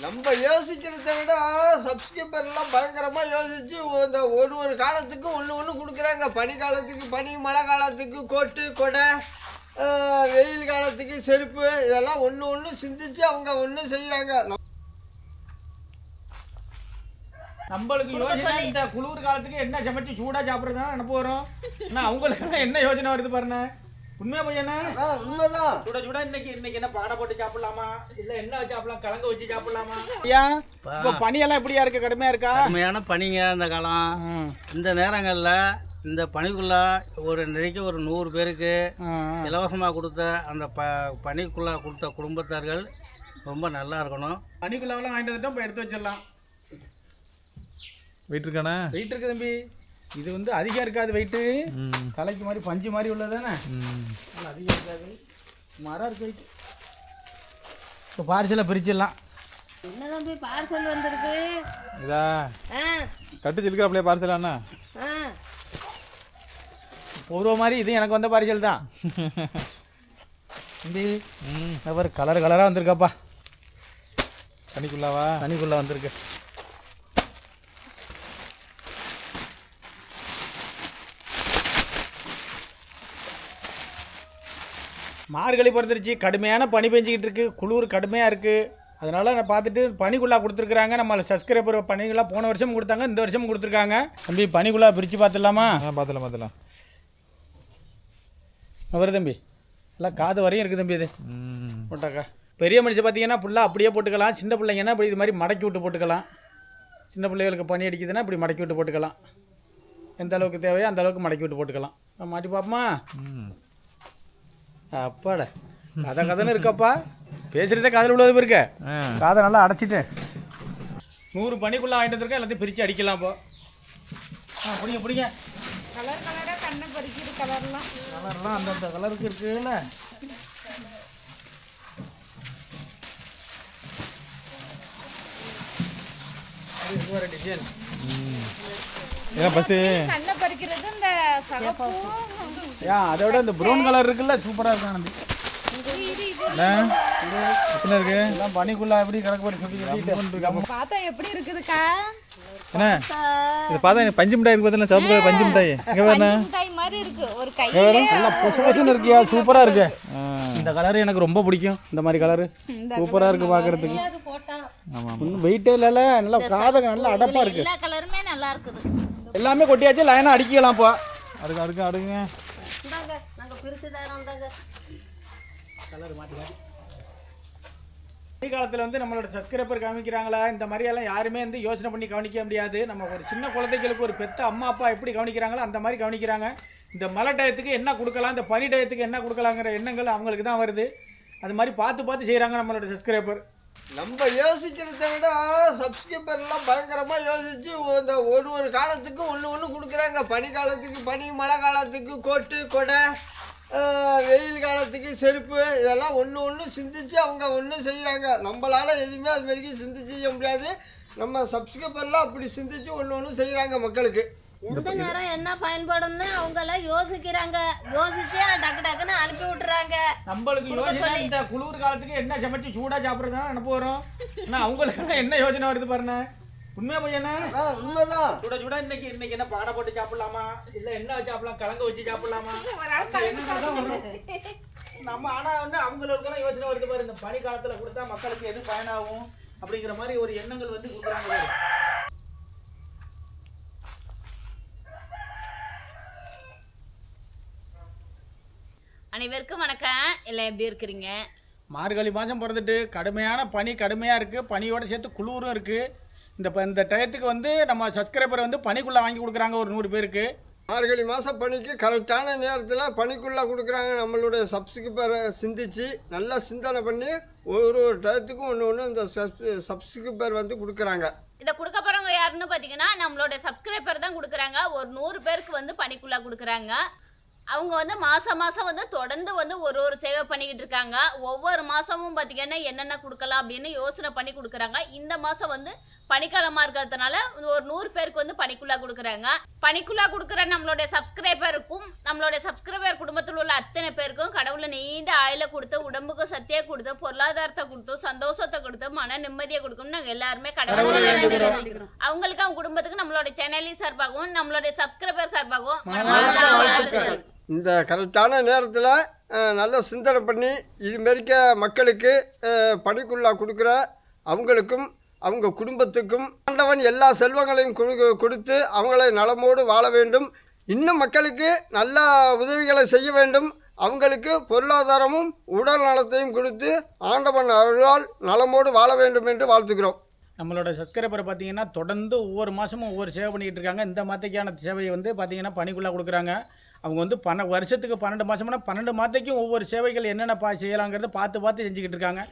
நம்ம யோசிக்கிறத விட சப்ஸ்கிரைபர்லாம் பயங்கரமாக யோசிச்சு இந்த ஒரு ஒரு காலத்துக்கு ஒன்று ஒன்று கொடுக்குறாங்க. பனி காலத்துக்கு பனி மழை காலத்துக்கு கோட்டு கொடை வெயில் காலத்துக்கு செருப்பு இதெல்லாம் ஒன்று ஒன்று சிந்திச்சு அவங்க ஒன்று செய்கிறாங்க நம்மளுக்கு யோசனை இந்த குளிர் காலத்துக்கு என்ன சமைச்சு சூடா சாப்பிடுறதா நினப்பு வரும் ஆனா அவங்களுக்கு என்ன யோசனை வருது பாருங்க உண்மையா பையனா? உண்மைதான். சுட சுட இன்னைக்கு இன்னைக்கு என்ன பாடை போட்டு சாப்பிடலாமா? இல்ல என்ன வச்சு சாப்பிடலாம்? கலங்க வச்சு சாப்பிடலாமா? ஐயா இப்ப பனியெல்லாம் எப்படியா இருக்கு? கடுமையா இருக்கா? கடுமையான பனிங்க இந்த காலம். இந்த நேரங்களில் இந்த பனிக்குள்ள ஒரு நிறைக்கு ஒரு நூறு பேருக்கு. இலவசமாக கொடுத்த அந்த ப பனிக்குள்ள கொடுத்த குடும்பத்தார்கள் ரொம்ப நல்லா இருக்கணும். பனிக்குள்ளாவெல்லாம் வாங்கிட்டு வந்துட்டோம் இப்போ எடுத்து வச்சிடலாம். வெயிட் இருக்கானே வெயிட் இருக்கு தம்பி. இது வந்து அதிகம் இருக்காது வெயிட்டு தலைக்கு மாதிரி பஞ்சு மாதிரி உள்ளது தானே அதிகம் இருக்காது. மரம் இருக்கு வெயிட் இப்போ பார்சலை பிரிச்சிடலாம். என்ன தம்பி பார்சல் வந்திருக்கு? இதா? கட்டு சிலுக்கிறாப்லையே பார்சலாண்ணா ஆ. பூர்வ மாதிரி இது எனக்கு வந்த பார்சல் தான். தம்பி அவர் கலர் கலராக வந்திருக்காப்பா. தண்ணிக்குள்ளாவா? தனிக்குள்ளே வந்திருக்கு. மார்கழி பிறந்துருச்சு கடுமையான பனி பெஞ்சிக்கிட்டு இருக்கு குளிர் கடுமையாக இருக்குது அதனால் நான் பார்த்துட்டு பனிக்குள்ளா கொடுத்துருக்குறாங்க. நம்ம சப்ஸ்கிரைபர் பனிக்குள்ளா போன வருஷம் கொடுத்தாங்க இந்த வருஷம் கொடுத்துருக்காங்க. தம்பி பனிக்குள்ளா பிரித்து பார்த்துடலாமா? ஆ பார்த்துலாம் பார்த்துலாம் வரு தம்பி. எல்லாம் காது வரையும் இருக்குது தம்பி இது. போட்டாக்கா. பெரிய மனுஷன் பார்த்தீங்கன்னா ஃபுல்லாக அப்படியே போட்டுக்கலாம். சின்ன பிள்ளைங்கன்னா இப்படி இது மாதிரி மடக்கி விட்டு போட்டுக்கலாம். சின்ன பிள்ளைகளுக்கு பனி அடிக்குதுன்னா இப்படி மடக்கி விட்டு போட்டுக்கலாம். எந்த அளவுக்கு தேவையோ அந்த அளவுக்கு மடக்கி விட்டு போட்டுக்கலாம். மாட்டி பார்ப்போமா? அப்பாட கதை கதைன்னு இருக்கப்பா. பேசுகிறதே காதில் உள்ளது இருக்க. காதை நல்லா அடைச்சிட்டு. நூறு பனிக்குள்ளே வாங்கிட்டு வந்திருக்கேன் எல்லாத்தையும் பிரித்து அடிக்கலாம் இப்போ. ஆ பிடிங்க பிடிங்க. கலர் கலராக கண்ணை பறிக்கிது கலர்லாம் கலர்லாம் அந்தந்த கலருக்கு இருக்குல்ல டிசைன் ஏன்னா ஃபஸ்ட்டு கண்ணை பறிக்கிறது இந்த சகப்பு ஏன் அதை விட இந்த ப்ரௌன் கலர் இருக்குல்ல சூப்பராக இது எத்தனை இருக்கு? எல்லாம் பனிக்குள்ளே எப்படி கிடக்கு பாரு சொல்லி பார்த்தா எப்படி இருக்குதுக்கா? என்ன? இது பார்த்தா எனக்கு பஞ்சு மிட்டாய் இருக்கு பார்த்தீங்களா சிவப்பு கலர் பஞ்சு மிட்டாய். எங்கே வரண்ணா மிட்டாய் மாதிரி இருக்கு. ஒரு கை நல்லா பொசு பொசுன்னு இருக்கியா சூப்பராக இருக்கு. இந்த கலர் எனக்கு ரொம்ப பிடிக்கும். இந்த மாதிரி கலரு சூப்பராக இருக்கு பார்க்கறதுக்கு ஆமாம் வெயிட்டே இல்லைல்ல. நல்லா காதங்க நல்லா அடப்பாக இருக்கு. எல்லா கலருமே நல்லா இருக்குது. எல்லாமே கொட்டியாச்சு லைனாக அடிக்கலாம் இப்போ அடுக்கு அடுக்கு அடுங்க காலத்தில் வந்து நம்மளோட சப்ஸ்கிரைபர் காமிக்கிறாங்களா? இந்த மாதிரியெல்லாம் யாருமே வந்து யோசனை பண்ணி கவனிக்க முடியாது. நம்ம ஒரு சின்ன குழந்தைகளுக்கு ஒரு பெத்த அம்மா அப்பா எப்படி கவனிக்கிறாங்களோ அந்த மாதிரி கவனிக்கிறாங்க. இந்த மழை டயத்துக்கு என்ன கொடுக்கலாம் இந்த பனி டயத்துக்கு என்ன கொடுக்கலாங்கிற எண்ணங்கள் அவங்களுக்கு தான் வருது. அது மாதிரி பார்த்து பார்த்து செய்கிறாங்க நம்மளோட சப்ஸ்கிரைபர் நம்ம யோசிக்கிறத விட சப்ஸ்கிரைபர்லாம் பயங்கரமாக யோசிச்சு இந்த ஒரு ஒரு காலத்துக்கு ஒன்று ஒன்று கொடுக்குறாங்க. பனி காலத்துக்கு பனி மழை காலத்துக்கு கோட்டு கொடை. வெயில் காலத்துக்கு செருப்பு இதெல்லாம் ஒன்று ஒன்று சிந்திச்சு அவங்க ஒன்று செய்கிறாங்க நம்மளால எதுவுமே அது வரைக்கும் சிந்திச்சு செய்ய முடியாது. நம்ம சப்ஸ்கிரைபர்லாம் அப்படி சிந்திச்சு ஒன்று ஒன்று செய்கிறாங்க மக்களுக்கு. எந்த நேரம் என்ன பயன்படும்னு அவங்க எல்லாம் யோசிக்கிறாங்க. யோசிச்சு டக்கு டக்குன்னு அனுப்பி விட்டுறாங்க. நம்மளுக்கு யோசனை இந்த குளிர் காலத்துக்கு என்ன சமைச்சு சூடாக சாப்பிட்றதா நினப்பு வரும் ஆனால் அவங்களுக்கு என்ன யோசனை வருது பாருங்க. உண்மையா பையனா? உண்மைதான். சுட சுட இன்னைக்கு இன்னைக்கு என்ன பாடை போட்டு சாப்பிடலாமா? இல்ல என்ன சாப்பிடலாம்? கலங்க வச்சு சாப்பிடலாமா. நம்ம ஆனா வந்து அவங்களுக்கெல்லாம் யோசனை வருது பாரு இந்த பனி காலத்துல கொடுத்தா மக்களுக்கு எது பயனாகும் அப்படிங்கிற மாதிரி ஒரு எண்ணங்கள் வந்து கொடுக்குறாங்க. அனைவருக்கும் வணக்கம். எல்லாம் எப்படி இருக்கிறீங்க? மார்கழி மாதம் பிறந்துட்டு கடுமையான பனி கடுமையாக இருக்குது பனியோட சேர்த்து குளிரும் இருக்குது இந்த இந்த டயத்துக்கு வந்து நம்ம சப்ஸ்கிரைபர் வந்து பனிக்குள்ளே வாங்கி கொடுக்குறாங்க ஒரு நூறு பேருக்கு. மார்கழி மாதம் பனிக்கு கரெக்டான நேரத்தில் பனிக்குள்ளே கொடுக்குறாங்க நம்மளுடைய சப்ஸ்கிரைபரை சிந்திச்சு நல்லா சிந்தனை பண்ணி ஒரு ஒரு டயத்துக்கும் ஒன்று ஒன்று இந்த சப்ஸ்கிரைபர் வந்து கொடுக்குறாங்க. இதை கொடுக்க போறவங்க யாருன்னு பார்த்தீங்கன்னா நம்மளோட சப்ஸ்கிரைபர் தான் கொடுக்குறாங்க. ஒரு நூறு பேருக்கு வந்து பனிக்குள்ளா கொடுக்குறாங்க. அவங்க வந்து மாசம் மாசம் வந்து தொடர்ந்து வந்து ஒரு ஒரு சேவை பண்ணிக்கிட்டு இருக்காங்க. ஒவ்வொரு மாசமும் பார்த்தீங்கன்னா என்னென்ன கொடுக்கலாம் அப்படின்னு யோசனை பண்ணி கொடுக்குறாங்க. இந்த மாசம் வந்து பனிக்காலமா இருக்கிறதுனால ஒரு நூறு பேருக்கு வந்து பனிக்குள்ளா கொடுக்குறாங்க. பனிக்குள்ளா கொடுக்குற நம்மளுடைய சப்ஸ்கிரைபருக்கும் நம்மளுடைய சப்ஸ்கிரைபர் குடும்பத்தில் உள்ள அத்தனை பேருக்கும் கடவுளை நீண்ட ஆயில கொடுத்து உடம்புக்கு சத்தியை கொடுத்து பொருளாதாரத்தை கொடுத்து சந்தோஷத்தை கொடுத்து மன நிம்மதியை கொடுக்கும் நாங்கள் எல்லாருமே கடவுளை அவங்களுக்கு அவங்க குடும்பத்துக்கு நம்மளுடைய சேனலின் சார்பாகவும் நம்மளுடைய சப்ஸ்கிரைபர் சார்பாகவும். இந்த கரெக்டான நேரத்தில் நல்ல சிந்தனை பண்ணி இதுமாரிக்க மக்களுக்கு பணிக்குள்ளாக பணிக்குள்ளா கொடுக்குற அவங்களுக்கும் அவங்க குடும்பத்துக்கும் ஆண்டவன் எல்லா செல்வங்களையும் கொடு கொடுத்து அவங்களை நலமோடு வாழ வேண்டும். இன்னும் மக்களுக்கு நல்ல உதவிகளை செய்ய வேண்டும். அவங்களுக்கு பொருளாதாரமும் உடல் நலத்தையும் கொடுத்து ஆண்டவன் அருளால் நலமோடு வாழ வேண்டும் என்று வாழ்த்துக்கிறோம். நம்மளோட சப்ஸ்கிரைபரை பார்த்தீங்கன்னா தொடர்ந்து ஒவ்வொரு மாதமும் ஒவ்வொரு சேவை பண்ணிக்கிட்டு இருக்காங்க. இந்த மாதத்துக்கான சேவையை வந்து பார்த்தீங்கன்னா பணிக்குள்ளே கொடுக்குறாங்க. அவங்க வந்து பன்ன வருஷத்துக்கு பன்னெண்டு மாதம்னா பன்னெண்டு மாதத்துக்கும் ஒவ்வொரு சேவைகள் என்னென்ன பா செய்யலாங்கிறத பார்த்து பார்த்து செஞ்சுக்கிட்டு இருக்காங்க.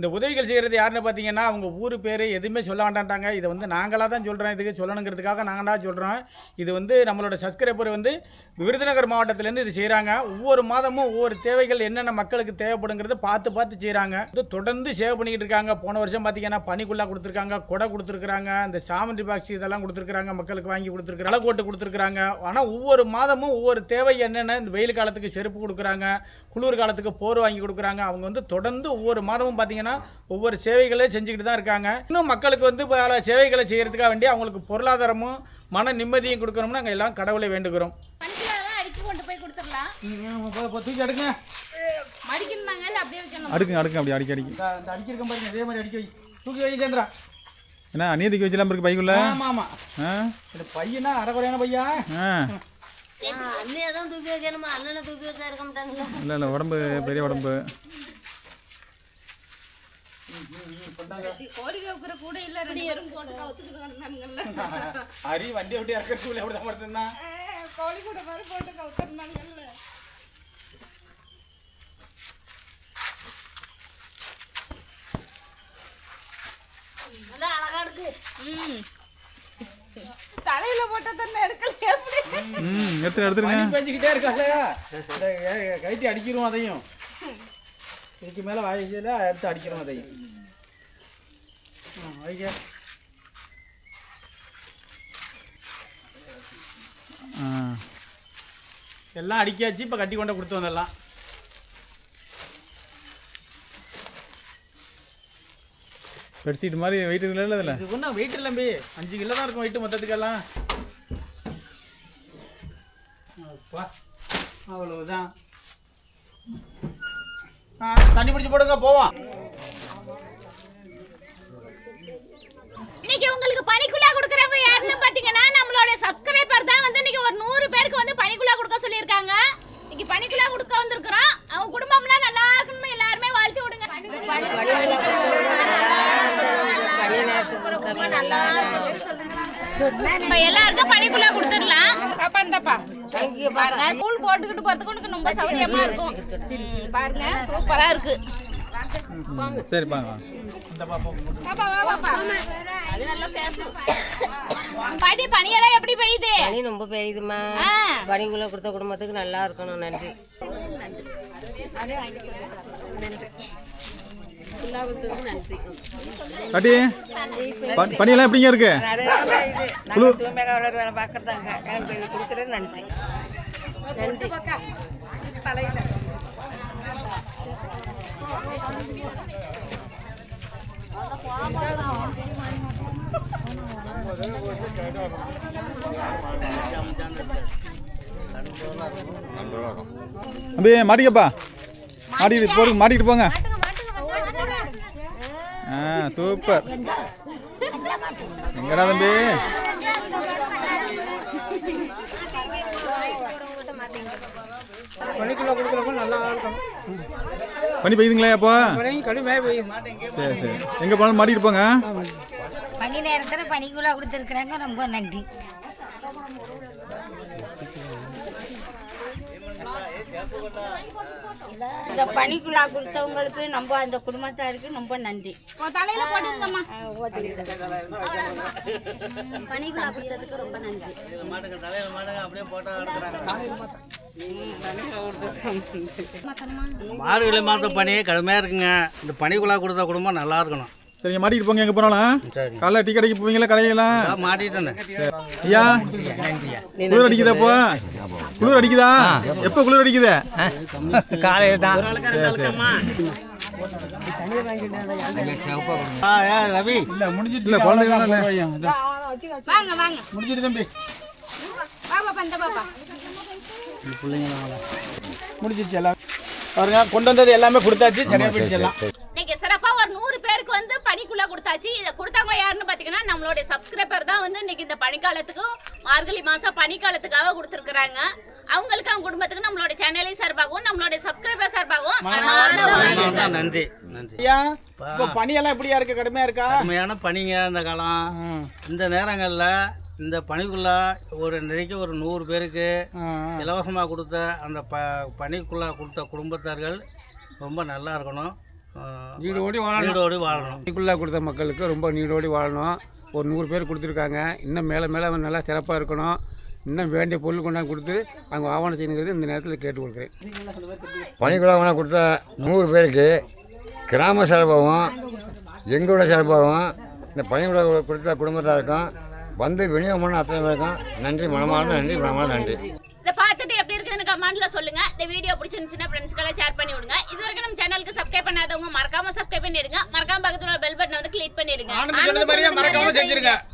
இந்த உதவிகள் செய்கிறது யாருன்னு பார்த்தீங்கன்னா அவங்க ஊர் பேர் எதுவுமே சொல்ல வேண்டான்ட்டாங்க இதை வந்து நாங்களாக தான் சொல்கிறோம் இதுக்கு சொல்லணுங்கிறதுக்காக நாங்களாக சொல்கிறோம் இது வந்து நம்மளோட சப்ஸ்கிரைபர் வந்து விருதுநகர் மாவட்டத்திலேருந்து இது செய்கிறாங்க ஒவ்வொரு மாதமும் ஒவ்வொரு தேவைகள் என்னென்ன மக்களுக்கு தேவைப்படுங்கிறது பார்த்து பார்த்து செய்கிறாங்க இது தொடர்ந்து சேவை பண்ணிக்கிட்டு இருக்காங்க. போன வருஷம் பார்த்தீங்கன்னா பனிக்குள்ளா கொடுத்துருக்காங்க கொடை கொடுத்துருக்குறாங்க. இந்த சாமந்தி பாக்ஸ் இதெல்லாம் கொடுத்துருக்குறாங்க. மக்களுக்கு வாங்கி கொடுத்துருக்குற அளக்கோட்டு கொடுத்துருக்குறாங்க. ஆனால் ஒவ்வொரு மாதமும் ஒவ்வொரு தேவை என்னென்ன இந்த வெயில் காலத்துக்கு செருப்பு கொடுக்குறாங்க குளிர் காலத்துக்கு போர் வாங்கி கொடுக்குறாங்க. அவங்க வந்து தொடர்ந்து ஒவ்வொரு மாதமும் பார்த்தீங்கன்னா ஒவ்வொரு சேவைகளே செஞ்சுக்கிட்டு தான் இருக்காங்க. இன்னும் மக்களுக்கு வந்து பல சேவைகளை செய்கிறதுக்காக வேண்டி அவங்களுக்கு பொருளாதாரமும் மன நிம்மதியும் கொடுக்கணும்னு நாங்கள் எல்லாம் கடவுளை வேண்டுகிறோம். அடிக்கி தூக்கி அடுங்க மடிக்கணுமாங்க? இல்லை அப்படியே வைக்கணும்? அடுக்குங்க அடுக்குங்க அப்படி அடிக்க அடிக்க. பாருங்க இதே மாதிரி அடிக்க வை. தூக்கி வை சந்திரா என்ன அநீதிக்கு வச்சலாம் இருக்கு பைக்குள்ள? ஆமாம் ஆமாம் ஆ? இந்த பையனா அரைக்குறையான பையா? ஆ. அண்ணியை தான் தூக்கி வைக்கணுமா? அண்ணனை தூக்கி வச்சா இருக்க மாட்டாங்களா இல்லை இல்லை உடம்பு பெரிய உடம்பு கோழி கவுக்குற கூட இல்லை ரெண்டு பேரும் போட்டு கவுத்துக்கிட்டு வந்தாங்கல்ல அரி வண்டி விட்டு இறக்கிற சூழல் எப்படி தான் படுத்துருந்தான் கோழி கூட மாதிரி போட்டு கவுத்துருந்தாங்கல்ல அதான் அழகா இருக்கு. ம். தலையில போட்ட தண்ணி எடுக்கல எப்படி? ம் எடுத்து எடுத்துருங்க. பெஞ்சிக்கிட்டே கைட்டி அடிக்கிறோம் அதையும். இதுக்கு மேலே வாய்ச்சியில் எடுத்து அடிக்கிறோம் அதையும். வைக்க எல்லாம் அடிக்காச்சு இப்போ கட்டி கொண்டு கொடுத்து வந்துடலாம். பெட்ஷீட் மாதிரி வெயிட் இல்லை இதில்? இது ஒன்றும் வெயிட் இல்லம்பி அஞ்சு கிலோ தான் இருக்கும் வெயிட்டு மொத்தத்துக்கெல்லாம். அப்பா அவ்வளவுதான். தண்ணி பிடிச்சி போடுங்க போவோம். இன்னைக்கு உங்களுக்கு பனிக்குள்ளா கொடுக்குறவங்க யாருன்னு பாத்தீங்கன்னா நம்மளோட சப்ஸ்கிரைபர் தான் வந்து இன்னைக்கு ஒரு நூறு பேருக்கு வந்து பனிக்குள்ளா கொடுக்க சொல்லியிருக்காங்க. இன்னைக்கு பனிக்குள்ளா கொடுக்க வந்திருக்கிறோம். அவங்க குடும்பம்லாம் நல்லா இருக்கணும்னு எல்லாருமே வாழ்த்து விடுங்க. இப்ப எல்லாருக்கும் பனிக்குள்ளா கொடுத்துடலாம். பாப்பா இந்தப்பா. பாருங்க ஸ்கூல் போட்டுக்கிட்டு போறதுக்கு உனக்கு ரொம்ப சௌகரியமா இருக்கும். பாருங்க சூப்பரா இருக்கு. சரி பாங்க இந்த பாப்பா பாப்பா வா பாப்பா. அது நல்லா பேசும் பாட்டி பனியெல்லாம் எப்படி பெய்யுது? பனி ரொம்ப பெய்யுதுமா. பனிக்குள்ள கொடுத்த குடும்பத்துக்கு நல்லா இருக்கணும். நன்றி. பாட்டி பனியெல்லாம் எப்படிங்க இருக்கு? வேலை பார்க்கறதாங்க. எங்களுக்கு இது கொடுக்குறது நன்றி. நன்றி. அப்படியே மாட்டிக்கப்பா. மாட்டிக்கிட்டு போடுங்க மாட்டிக்கிட்டு போங்க. ஆ சூப்பர். எங்கடா தம்பி? பனிக்குள்ள கொடுக்குறப்ப நல்லா இருக்கும். பனி பெய்யுதுங்களா அப்போ? பனி கடுமையாக பெய்யுது. சரி சரி. எங்கே போனாலும் மாட்டிக்கிட்டு போங்க. பனி நேரத்தில் பனிக்குள்ளா கொடுத்துருக்குறாங்க. ரொம்ப நன்றி. இந்த பனிக்குள்ளா கொடுத்தவங்களுக்கு நம்ம அந்த குடும்பத்தாருக்கு ரொம்ப நன்றி. உன் தலையில போட்டுங்கம்மா பனிக்குள்ளா கொடுத்ததுக்கு ரொம்ப நன்றி. மாட்டுங்க தலையில் மாட்டுங்க அப்படியே போட்டோ எடுக்கிறாங்க மார்கழி மாதம் பனி கடுமையாக இருக்குங்க. இந்த பனிக்குள்ளா கொடுத்த குடும்பம் நல்லா இருக்கணும். சரிங்க மாட்டிட்டு போங்க எங்கே போனாலும் காலைல டீ கடைக்கு போவீங்களா கடையெல்லாம் மாட்டிட்டேனே. ஐயா குளிர் அடிக்குதா இப்போ? குளிர் அடிக்குதா? எப்போ குளிர் அடிக்குது? காலையில் தான் ரவி. இல்லை முடிஞ்சிட்டு இல்ல, குழந்தைங்க முடிஞ்சிட்டு தம்பி. பாப்பா. பந்த பாப்பா முடிஞ்சிச்சு எல்லாம் பாருங்க கொண்டு வந்தது எல்லாமே கொடுத்தாச்சு. சரியா போயிடுச்சு எல்லாம். இன்னைக்கு சிறப்பா ஒரு நூறு பேருக்கு வந்து பனிக்குள்ள கொடுத்தாச்சு. இதை கொடுத்தவங்க யாருன்னு பாத்தீங்கன்னா நம்மளுடைய சப்ஸ்கிரைபர் தான் வந்து இன்னைக்கு இந்த பனிக்காலத்துக்கு மார்கழி மாசம் பனிக்காலத்துக்காக கொடுத்துருக்காங்க அவங்களுக்கு அவங்க குடும்பத்துக்கு நம்மளோட சேனலை சார்பாகவும் நம்மளுடைய சப்ஸ்கிரைபர் சார்பாகவும் நன்றி நன்றி. பனியெல்லாம் எப்படியா இருக்கு? கடுமையா இருக்கா? கடுமையான பனிங்க இந்த காலம். இந்த நேரங்களில் இந்த பனிக்குள்ளா ஒரு நிறைக்கு ஒரு நூறு பேருக்கு. இலவசமாக கொடுத்த அந்த ப பனிக்குள்ளா கொடுத்த குடும்பத்தார்கள் ரொம்ப நல்லா இருக்கணும். நீடோடி வாழணும். நீடோடி வாழணும். பனிக்குள்ளா கொடுத்த மக்களுக்கு ரொம்ப நீடோடி வாழணும். ஒரு நூறு பேர் கொடுத்துருக்காங்க. இன்னும் மேலே மேலே அவன் நல்லா சிறப்பாக இருக்கணும். இன்னும் வேண்டிய பொருள் கொண்டாந்து கொடுத்து அவங்க ஆவணம் செய்யுங்கிறது இந்த நேரத்தில் கேட்டு கொடுக்குறேன் பனிக்குழாமனை கொடுத்த நூறு பேருக்கு கிராம சார்பாகவும் எங்களோட சார்பாகவும் இந்த பனிக்குழா கொடுத்த குடும்பத்தாருக்கும் வந்து விநியோகம் பண்ண அத்தனை பேருக்கும் நன்றி மனமார்ந்த நன்றி மனமார்ந்த நன்றி. இதை பார்த்துட்டு எப்படி இருக்குதுன்னு கமெண்ட்ல சொல்லுங்க. இந்த வீடியோ பிடிச்சிருந்துச்சுன்னா ஃப்ரெண்ட்ஸ்க்கெல்லாம் ஷேர் பண்ணி விடுங்க. இது வரைக்கும் நம்ம சேனலுக்கு சப்ஸ்கிரைப் பண்ணாதவங்க மறக்காம சப்ஸ்கிரைப் பண்ணிடுங்க. மறக்காம பக்கத்துல பெல் பட்டனை வந்து கிளிக் பண்ணிடுங்க. மறக்காம செஞ்சிருங்க.